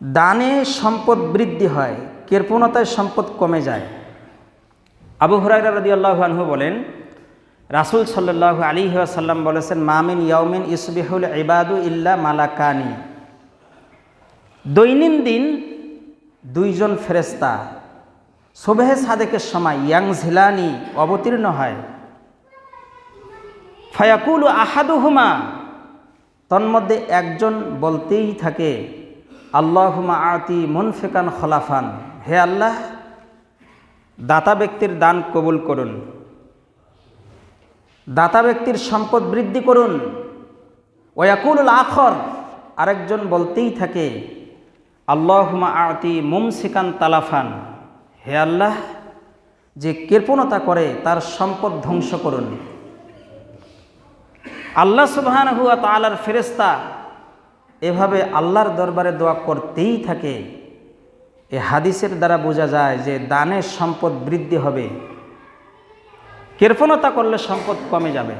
দানে সম্পদ বৃদ্ধি হয়, কৃপণতায় সম্পদ কমে যায়। আবু হুরাইরা রদি আনহু বলেন, রাসুল সাল্লাহ আলী সাল্লাম বলেছেন মামিন ইয়াউমিন ইসবিহুল ইবাদু ইল্লা মালাকানি। দৈনন্দিন দুইজন ফেরেস্তা সোবেহে সাদেকের সময় ইয়াং ঝিলানি অবতীর্ণ হয়। ফায়াকুল আহাদুহুমা, তন্মধ্যে একজন বলতেই থাকে আল্লাহুমা আতি মুনফিকান খলাফান। হে আল্লাহ, দাতা ব্যক্তির দান কবুল করুন। দাতা ব্যক্তির সম্পদ বৃদ্ধি করুন। ওয়াকুল আখর, আরেকজন বলতেই থাকে আল্লাহুমা আতি মুমসিকান তালাফান। হে আল্লাহ, যে কৃপণতা করে তার সম্পদ ধ্বংস করুন। আল্লাহ সুবহান হুয়া তালার ফেরেস্তা এভাবে আল্লাহর দরবারে দোয়া করতেই থাকে। এ হাদিসের দ্বারা বোঝা যায় যে দানের সম্পদ বৃদ্ধি হবে। কৃপণতা করলে সম্পদ কমে যাবে।